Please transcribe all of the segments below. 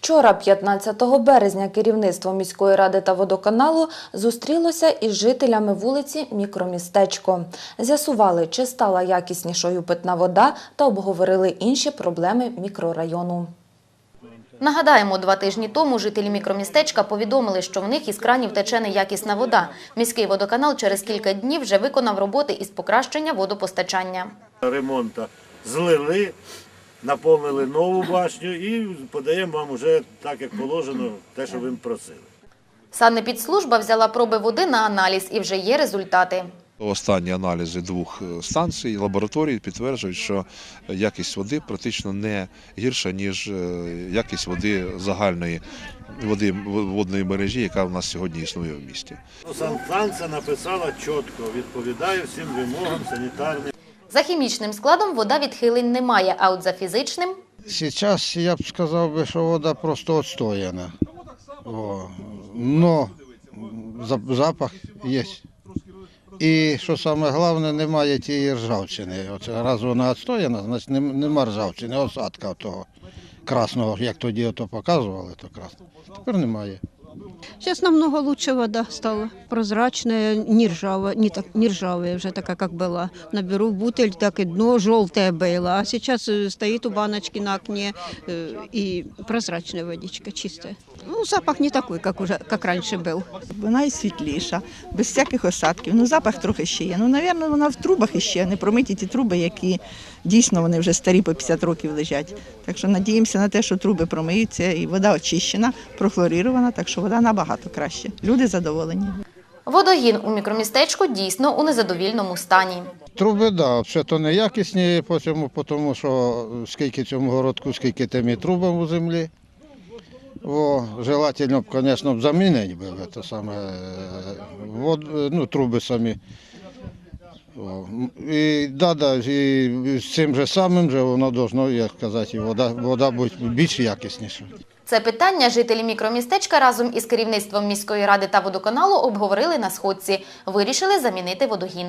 Вчора, 15 березня, керівництво міської ради та водоканалу зустрілося із жителями вулиці Мікромістечко. З'ясували, чи стала якіснішою питна вода та обговорили інші проблеми мікрорайону. Нагадаємо, два тижні тому жителі мікромістечка повідомили, що в них із кранів тече неякісна вода. Міський водоканал через кілька днів вже виконав роботи із покращення водопостачання. ремонту злили, наповнили нову башню і подаємо вам уже так, як положено, те, що ви просили. Санепідслужба взяла проби води на аналіз і вже є результати. Останні аналізи двох е, станцій лабораторій підтверджують, що якість води практично не гірша, ніж е, якість води загальної води водної мережі, яка в нас сьогодні існує в місті. Санстанція написала чітко, відповідає всім вимогам санітарним. За хімічним складом вода відхилень немає, а от за фізичним Сейчас я б сказав що вода просто отстояна. О, но запах є. І що саме головне, немає тієї ржавчини. Оце раз вона відстояна, значить нем- нема ржавчини, осадка того красного, як тоді ото показували, то красно. Тепер немає. Сейчас намного лучше вода стала, прозрачная, не ржавая, не, так, не ржавая уже такая, как была. Наберу в бутыль, так и дно желтое было, а сейчас э, стоит у баночки на окне э, и прозрачная водичка, чистая. Ну, запах не такой, как, уже, как раньше был. Вона і світліша, без всяких осадків. Ну, запах трохи ще є. Ну, напевно, вона в трубах іще, не промиті ті труби, які дійсно вони вже старі по 50 років лежать. Так що надіємося на те, що труби промиються і вода очищена, прохлорірована, так що вода набагато краще. Люди задоволені. водогін у мікромістечку дійсно у незадовільному стані. Труби, да, все то неякісні, тому що скільки цьому городку, скільки тим і трубам у землі. О, желательно б, звісно, б замінити би це саме е, вод, е, ну, труби самі. О, і, да, да, і з цим же самим же воно должно, як казати, вода, вода бути більш якісніша. Це питання жителі мікромістечка разом із керівництвом міської ради та водоканалу обговорили на сходці. Вирішили замінити водогін.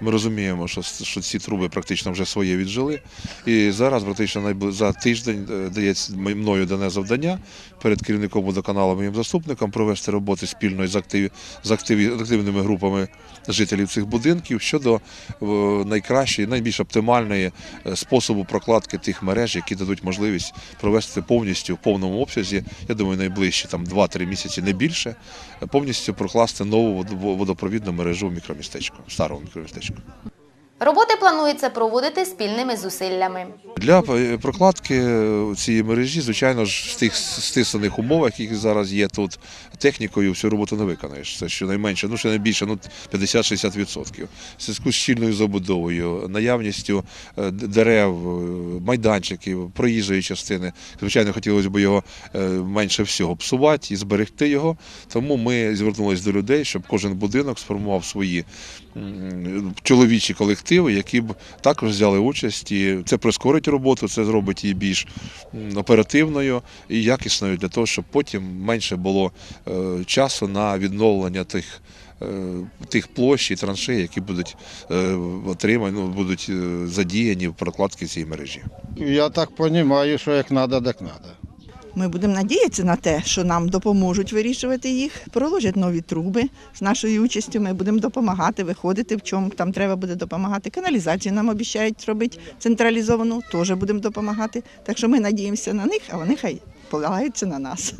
Ми розуміємо, що, що ці труби практично вже своє віджили. І зараз практично за тиждень е, дається мною дане завдання перед керівником водоканалу, моїм заступником провести роботи спільно з, актив, з активі- активними групами жителів цих будинків щодо найкращої, найбільш оптимальної е, способу прокладки тих мереж, які дадуть можливість провести повністю в повному обсязі. Я думаю, найближчі там 2-3 місяці, не більше, повністю прокласти нову водо- водопровідну мережу в мікромістечку, в старому мікромістечку. Роботи планується проводити спільними зусиллями. Для е, прокладки е, цієї мережі, звичайно ж, в тих стисаних умовах, які зараз є тут, технікою всю роботу не виконаєш. Це щонайменше, ну ще не ну 50-60%. В зв'язку з щільною забудовою, наявністю е, дерев, майданчиків, проїжджої частини. Звичайно, хотілося б його менше всього псувати і зберегти його. Тому ми звернулися до людей, щоб кожен будинок сформував свої чоловічі колективи, які б також взяли участь. І це прискорить роботу, це зробить її більш оперативною і якісною для того, щоб потім менше було е, часу на відновлення тих. е, Тих площ і траншей, які будуть е, отримані, ну, будуть задіяні в прокладці цієї мережі. Я так розумію, що як треба, так треба. Ми будемо надіятися на те, що нам допоможуть вирішувати їх, проложать нові труби з нашою участю. Ми будемо допомагати, виходити в чому там треба буде допомагати. Каналізацію нам обіцяють робити централізовану, теж будемо допомагати. Так що ми надіємося на них, а вони хай полагаються на нас.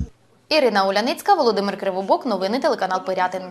Ірина Уляницька, Володимир Кривобок, новини телеканал Пирятин.